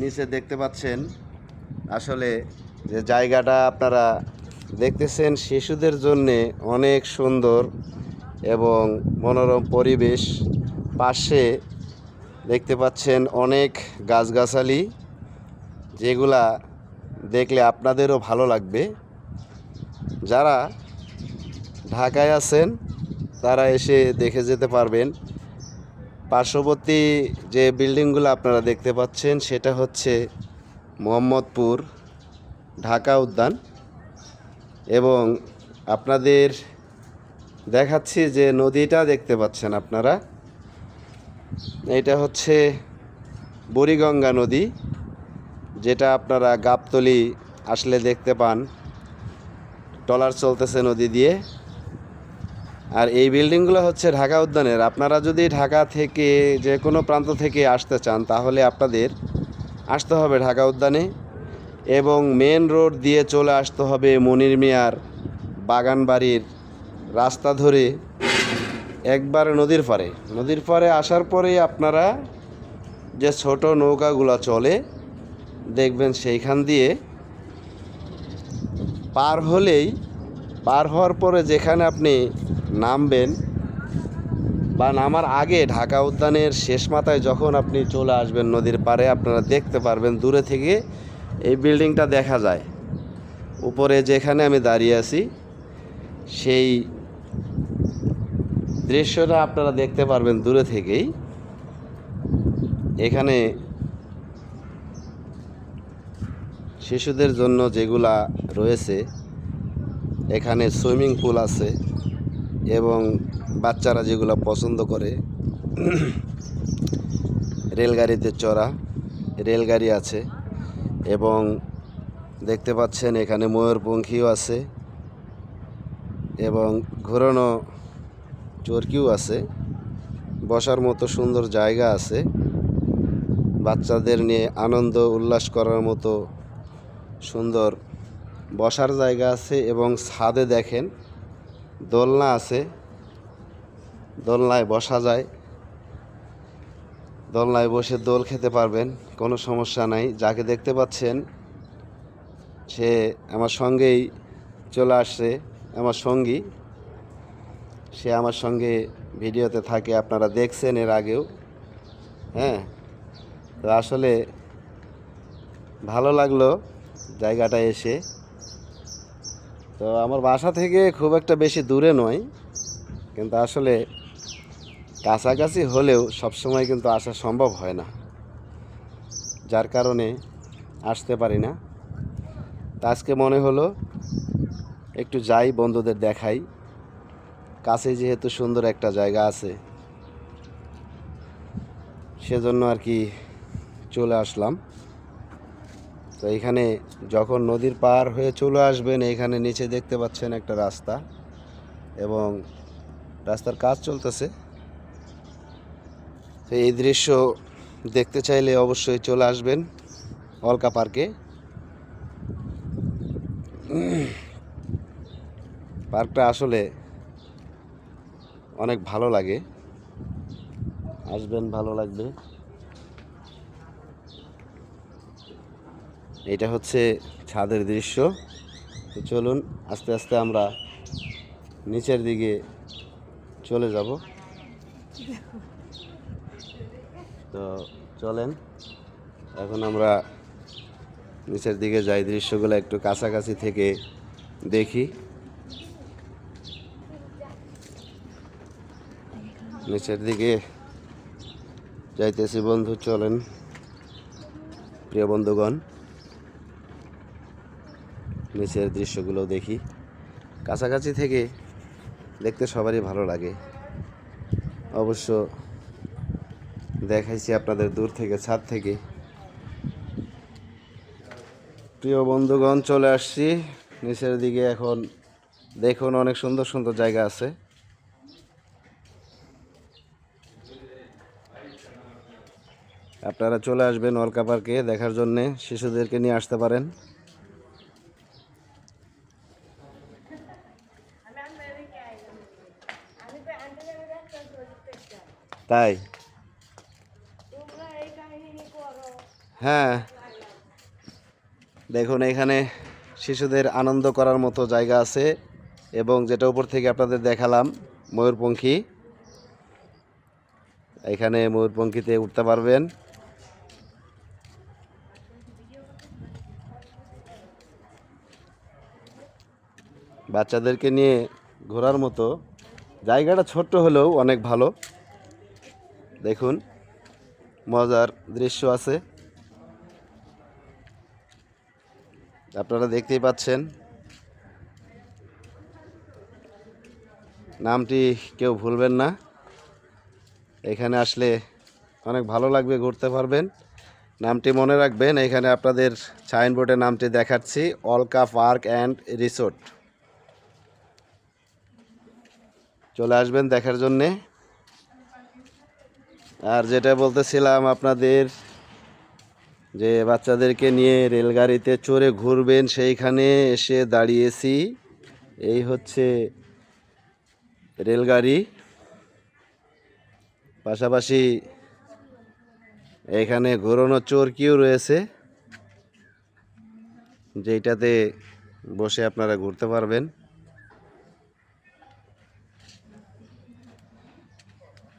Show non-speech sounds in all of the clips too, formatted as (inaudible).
নিচে দেখতে পাচ্ছেন আসলে যে জায়গাটা আপনারা দেখতেছেন শিশুদের জন্যে অনেক সুন্দর এবং মনোরম পরিবেশ। পাশে দেখতে পাচ্ছেন অনেক গাছগাছালি, যেগুলা দেখলে আপনাদেরও ভালো লাগবে। যারা ঢাকায় আছেন, তারা এসে দেখে যেতে পারবেন। পার্শ্ববর্তী যে বিল্ডিংগুলো আপনারা দেখতে পাচ্ছেন, সেটা হচ্ছে মোহাম্মদপুর ঢাকা উদ্যান। এবং আপনাদের দেখাচ্ছি যে নদীটা দেখতে পাচ্ছেন আপনারা। এটা হচ্ছে বুড়িগঙ্গা নদী, যেটা আপনারা গাবতলি আসলে দেখতে পান। ট্রলার চলতেছে নদী দিয়ে। আর এই বিল্ডিংগুলো হচ্ছে ঢাকা উদ্যানের। আপনারা যদি ঢাকা থেকে যে কোনো প্রান্ত থেকে আসতে চান, তাহলে আপনাদের আসতে হবে ঢাকা উদ্যানে এবং মেন রোড দিয়ে চলে আসতে হবে মনির মিয়ার বাগানবাড়ির রাস্তা ধরে একবার নদীর পারে নদীর পারে আসার পরেই আপনারা যে ছোট নৌকাগুলো চলে, দেখবেন সেইখান দিয়ে পার হলেই, পার হওয়ার পরে যেখানে আপনি নামবেন বা নামার আগে ঢাকা উদ্যানের শেষ মাথায় যখন আপনি চলে আসবেন নদীর পাড়ে, আপনারা দেখতে পারবেন দূরে থেকে এই বিল্ডিংটা দেখা যায়। উপরে যেখানে আমি দাঁড়িয়ে আছি, সেই দৃশ্যটা আপনারা দেখতে পারবেন দূরে থেকেই। এখানে শিশুদের জন্য যেগুলা রয়েছে, এখানে সুইমিং পুল আছে। এবং বাচ্চারা যেগুলো পছন্দ করে, রেলগাড়িতে চড়া, রেলগাড়ি আছে এবং দেখতে পাচ্ছেন এখানে ময়ূরপঙ্খীও আছে এবং ঘোরানো চরকিও আছে, বসার মতো সুন্দর জায়গা আছে। বাচ্চাদের নিয়ে আনন্দ উল্লাস করার মতো সুন্দর বসার জায়গা আছে এবং ছাদে দেখেন দোলনা আছে। দোলনায় বসা যায়। দোলনায় বসে দোল খেতে পারবেন, কোনো সমস্যা নাই। যাকে দেখতে পাচ্ছেন, সে আমার সঙ্গেই চলে আসছে, আমার সঙ্গী। সে আমার সঙ্গে ভিডিওতে থাকে, আপনারা দেখছেন এর আগেও। হ্যাঁ তো আসলে ভালো লাগল জায়গাটা এসে। তো আমার বাসা থেকে খুব একটা বেশি দূরে নয়, কিন্তু আসলে কাছাকাছি হলেও সবসময় কিন্তু আসা সম্ভব হয় না, যার কারণে আসতে পারি না। তা আজকে মনে হলো একটু যাই, বন্ধুদের দেখাই। কাছে যেহেতু সুন্দর একটা জায়গা আছে, সেজন্য আর কি চলে আসলাম। তো এখানে যখন নদীর পার হয়ে চলে আসবেন এখানে নিচে দেখতে পাচ্ছেন একটা রাস্তা এবং রাস্তার কাজ চলতেছে। তো এই দৃশ্য দেখতে চাইলে অবশ্যই চলে আসবেন অলকা পার্কে। পার্কটা আসলে অনেক ভালো লাগে। আসবেন, ভালো লাগবে। এটা হচ্ছে ছাদের দৃশ্য। তো চলুন, আস্তে আস্তে আমরা নিচের দিকে চলে যাব। তো চলেন, এখন আমরা নিচের দিকে যাই, দৃশ্যগুলো একটু কাছাকাছি থেকে দেখি। নিচের দিকে যাইতেছি বন্ধু, চলেন, প্রিয় বন্ধুগণ। নিচের দৃশ্যগুলো দেখি। কাছাকাছি থেকে দেখতে সবারই ভালো লাগে। অবশ্য দেখাইছি আপনাদের দূর থেকে, ছাদ থেকে। প্রিয় বন্ধুগণ, চলে আসছি। নিচের দিকে এখন দেখুন অনেক সুন্দর সুন্দর জায়গা আছে। আপনারা চলে আসবেন অলকা পার্কে দেখার জন্যে, শিশুদেরকে নিয়ে আসতে পারেন। তাই? হ্যাঁ। দেখুন এখানে শিশুদের আনন্দ করার মতো জায়গা আছে এবং যেটা উপর থেকে আপনাদের দেখালাম ময়ূরপঙ্খী। এখানে ময়ূরপঙ্খীতে উঠতে পারবেন। বাচ্চাদেরকে নিয়ে ঘোরার মতো। জায়গাটা ছোট্ট হলেও অনেক ভালো। দেখুন, মজার দৃশ্য আছে। আপনারা দেখতেই পাচ্ছেন। নামটি কেউ ভুলবেন না। এখানে আসলে অনেক ভালো লাগবে ঘুরতে পারবেন। নামটি মনে রাখবেন, এখানে আপনাদের সাইনবোর্ডে নামটি দেখাচ্ছি, অলকা পার্ক অ্যান্ড রিসোর্ট। চলে আসবেন দেখার জন্যে। আর যেটা বলতেছিলাম আপনাদের যে বাচ্চাদেরকে নিয়ে রেলগাড়িতে চড়ে ঘুরবেন সেইখানে এসে দাঁড়িয়েছি। এই হচ্ছে রেলগাড়ি। পাশাপাশি এখানে ঘোরানো চরকিও রয়েছে। যেইটাতে বসে আপনারা ঘুরতে পারবেন।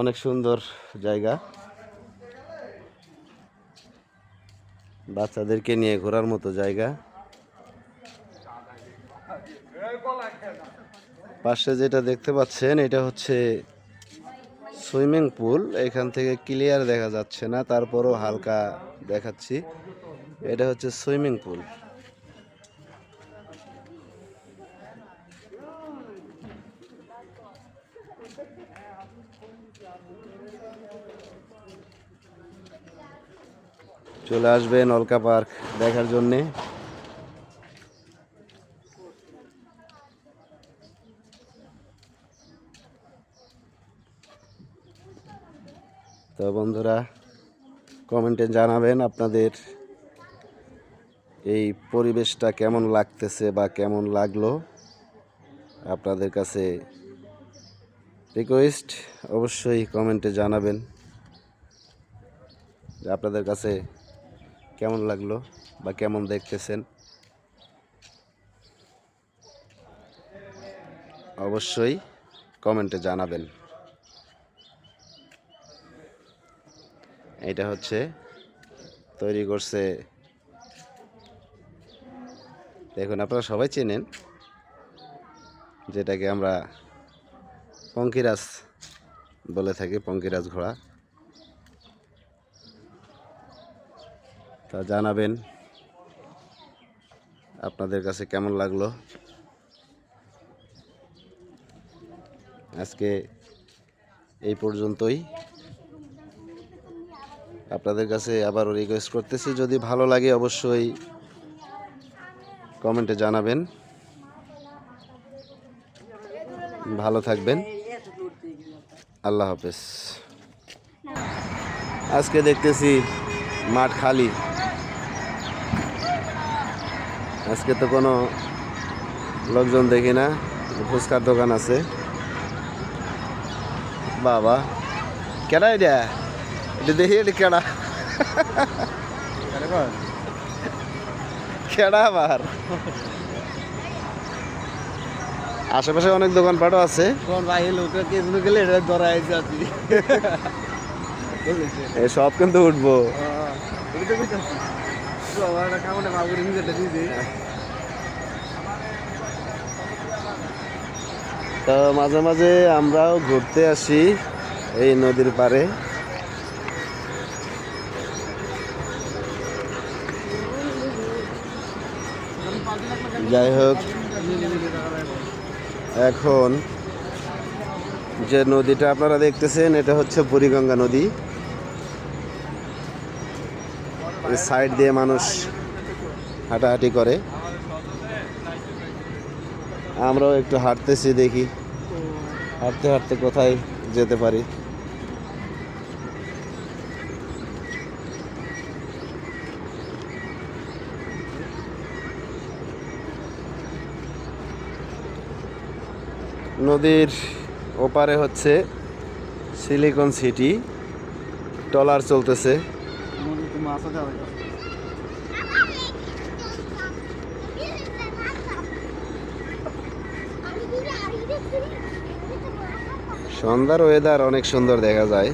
অনেক সুন্দর জায়গা। বাচ্চাদেরকে নিয়ে ঘোরার মতো জায়গা। পাশে যেটা দেখতে পাচ্ছেন, এটা হচ্ছে সুইমিং পুল। এখান থেকে ক্লিয়ার দেখা যাচ্ছে না, তারপরও হালকা দেখাচ্ছি। এটা হচ্ছে সুইমিং পুল। চলে আসবেন অলকা পার্ক দেখার জন্যে। তো বন্ধুরা, কমেন্টে জানাবেন আপনাদের এই পরিবেশটা কেমন লাগতেছে বা কেমন লাগল। আপনাদের কাছে রিকোয়েস্ট অবশ্যই কমেন্টে জানাবেন। আপনাদের কাছে কেমন লাগল বা কেমন দেখতেছেন? অবশ্যই কমেন্টে জানাবেন। এটা হচ্ছে তৈরি করছে। দেখুন, আপনারা সবাই চেনেন যেটাকে আমরা পঙ্কিরাজ বলে থাকি, পঙ্কিরাজ ঘোড়া। তা জানাবেন। আপনাদের কাছে কেমন লাগল? আজকে এই পর্যন্তই। আপনাদের কাছে আবারও রিকোয়েস্ট করতেছি, যদি ভালো লাগে অবশ্যই কমেন্টে জানাবেন। ভালো থাকবেন। আল্লাহ হাফেজ। আজকে দেখতেছি মাঠ খালি। আজকে তো কোনো লোকজন দেখি না ফুচকার দোকান আছে। বাবা কেডা এটা? এটা দেখি এটা কেডা? কেডা আবার? আশেপাশে অনেক দোকানপাটও আছে। আছে সব কিন্তু উঠবো। তো মাঝে মাঝে আমরাও ঘুরতে আসি এই নদীর পাড়ে। যাই হোক, এখন যে নদীটা আপনারা দেখতেছেন, এটা হচ্ছে বুড়িগঙ্গা নদী এই সাইড দিয়ে মানুষ হাঁটাহাঁটি করে। আমরাও একটু হাঁটতেছি দেখি, হাঁটতে হাঁটতে কোথায় যেতে পারি। নদীর ওপারে হচ্ছে সিলিকন সিটি টলার চলতেছে। নদীতে আছে সন্ধ্যার ওয়েদার অনেক সুন্দর দেখা যায়।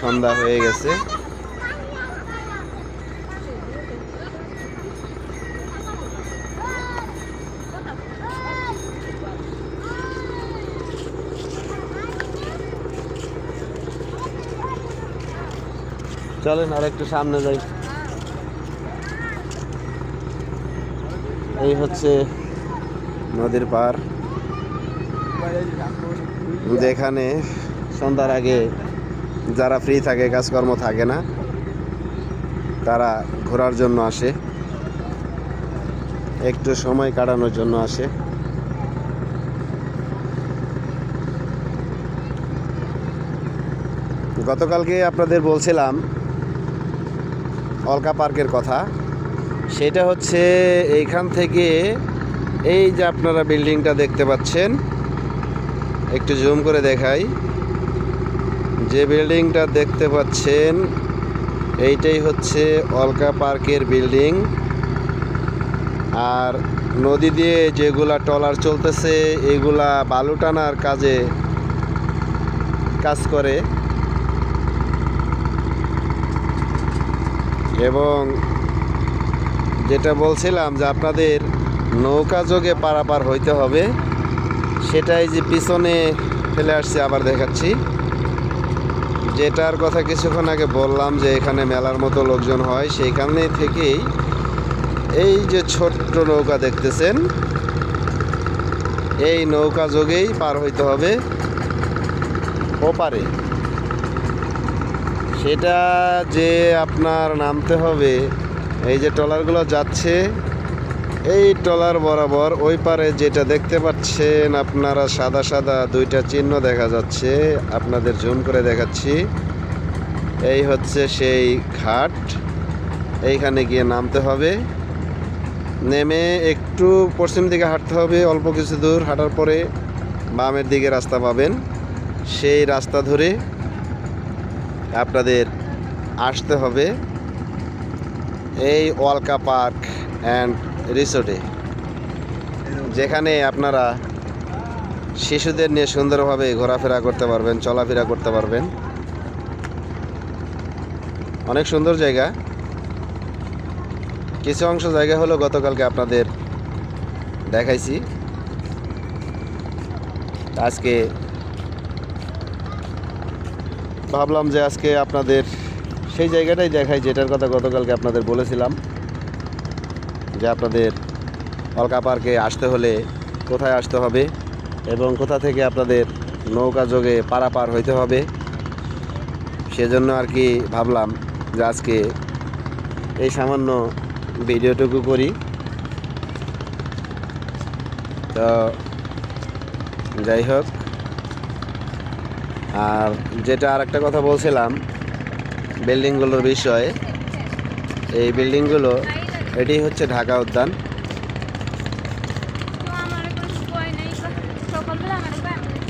সন্ধ্যা হয়ে গেছে। চলেন আর একটু সামনে যাই। এই হচ্ছে নদীর পার। যেখানে সন্ধ্যার আগে যারা ফ্রি থাকে, কাজকর্ম থাকে না, তারা ঘোরার জন্য আসে। একটু সময় কাটানোর জন্য আসে। গতকালকে আপনাদের বলছিলাম অলকা পার্কের কথা। সেটা হচ্ছে এইখান থেকে এই যে আপনারা বিল্ডিংটা দেখতে পাচ্ছেন, একটু জুম করে দেখাই। যে বিল্ডিংটা দেখতে পাচ্ছেন, এইটাই হচ্ছে অলকা পার্কের বিল্ডিং। আর নদী দিয়ে যেগুলা ট্রলার চলতেছে, এগুলা বালু টানার কাজে কাজ করে। এবং যেটা বলছিলাম যে আপনাদের নৌকা যোগে পারাপার হইতে হবে, সেটাই যে পিছনে ফেলে আসছি আবার দেখাচ্ছি। যেটার কথা কিছুক্ষণ আগে বললাম যে এখানে মেলার মতো লোকজন হয়, সেইখানে থেকেই এই যে ছোট্ট নৌকা দেখতেছেন, এই নৌকা যোগেই পার হইতে হবে। ওপারে। সেটা যে আপনার নামতে হবে, এই যে ট্রলারগুলো যাচ্ছে, এই ট্রলার বরাবর ওই পারে যেটা দেখতে পাচ্ছেন আপনারা সাদা সাদা দুইটা চিহ্ন দেখা যাচ্ছে, আপনাদের জুম করে দেখাচ্ছি। এই হচ্ছে সেই ঘাট, এইখানে গিয়ে নামতে হবে। নেমে একটু পশ্চিম দিকে হাঁটতে হবে, অল্প কিছু দূর, হাঁটার পরে বামের দিকে রাস্তা পাবেন। সেই রাস্তা ধরে আপনাদের আসতে হবে এই ওয়ালকা পার্ক অ্যান্ড রিসোর্টে, যেখানে আপনারা শিশুদের নিয়ে সুন্দরভাবে ঘোরাফেরা করতে পারবেন, চলাফেরা করতে পারবেন। অনেক সুন্দর জায়গা। কিছু অংশ জায়গা হলো গতকালকে আপনাদের দেখাইছি। আজকে ভাবলাম যে আজকে আপনাদের সেই জায়গাটাই দেখাই, যেটার কথা গতকালকে আপনাদের বলেছিলাম, যে আপনাদের অলকা পার্কে আসতে হলে কোথায় আসতে হবে এবং কোথা থেকে আপনাদের নৌকা যোগে পারাপার হইতে হবে। সেজন্য আর কি ভাবলাম যে আজকে এই সামান্য ভিডিওটুকু করি। তো যাই হোক আর যেটা আর একটা কথা বলছিলাম বিল্ডিংগুলোর বিষয়ে এই বিল্ডিংগুলো এটি হচ্ছে ঢাকা উদ্যান।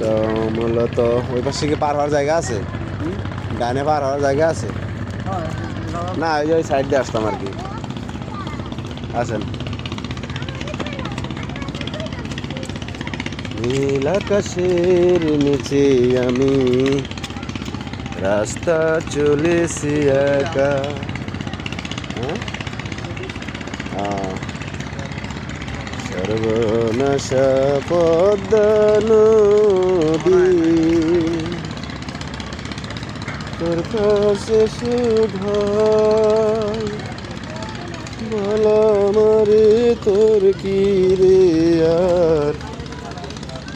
তো মূলত ওই পাশে কি পার হওয়ার জায়গা আছে? ডানে পার হওয়ার জায়গা আছে? না ওই যে ওই সাইড দিয়ে আসতাম আর কি। আসেন। আকাশের নিচে আমি রাস্তা চলেছি একা। হ্যাঁ? সর্বনাশা পদ্মা নদী। তোর কাছে সুধাই বলা মারে তোর কি রে আর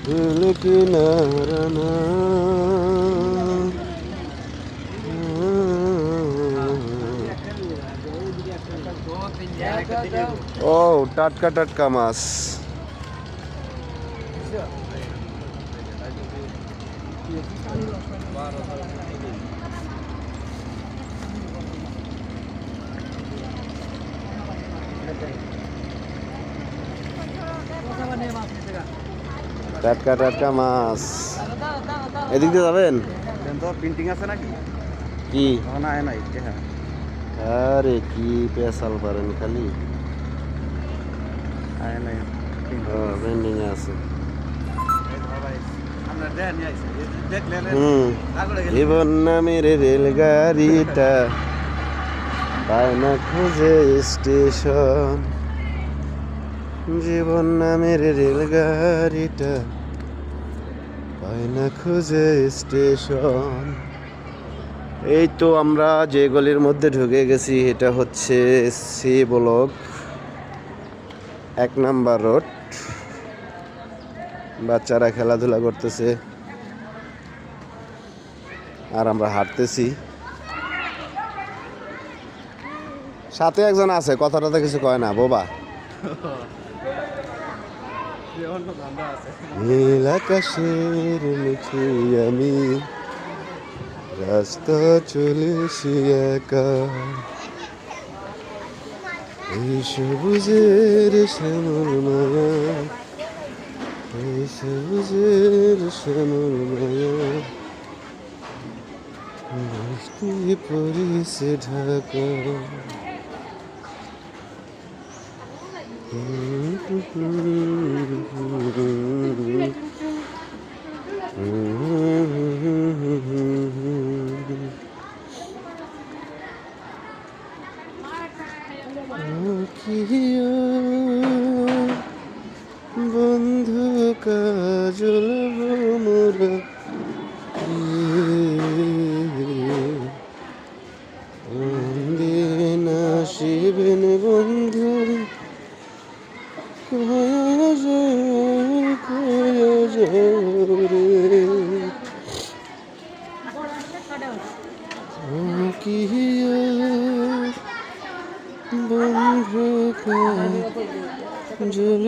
ভুল কিনারা না ও টাটকা টাটকা মাছ টাটকা টাটকা মাছ। এদিক দিয়ে যাবেন? প্রিন্টিং আছে নাকি? কি? হ্যাঁ। আরে কি পেশাল পারেন খালি। পেন্ডিং আছে। জীবন নামের রেলগাড়িটা। পায় না খুঁজে স্টেশন। জীবন নামের রেলগাড়িটা পায় না খুঁজে স্টেশন। এই তো আমরা যে গলির মধ্যে ঢুকে গেছি, এটা হচ্ছে সি ব্লক, এক নাম্বার রোড। বাচ্চারা খেলাধুলা করতেছে। আর আমরা হাঁটতেছি। সাথে একজন আছে, কথাটা তো কিছু কয় না, বোবা। (laughs) নীল আকাশের মুখে আমি রাস্তা চলেছি একা। এই সবুজের শ্যামল মায়া, এই সবুজের শ্যামল মায়া। বৃষ্টি ঢাকা। বন্ধু জল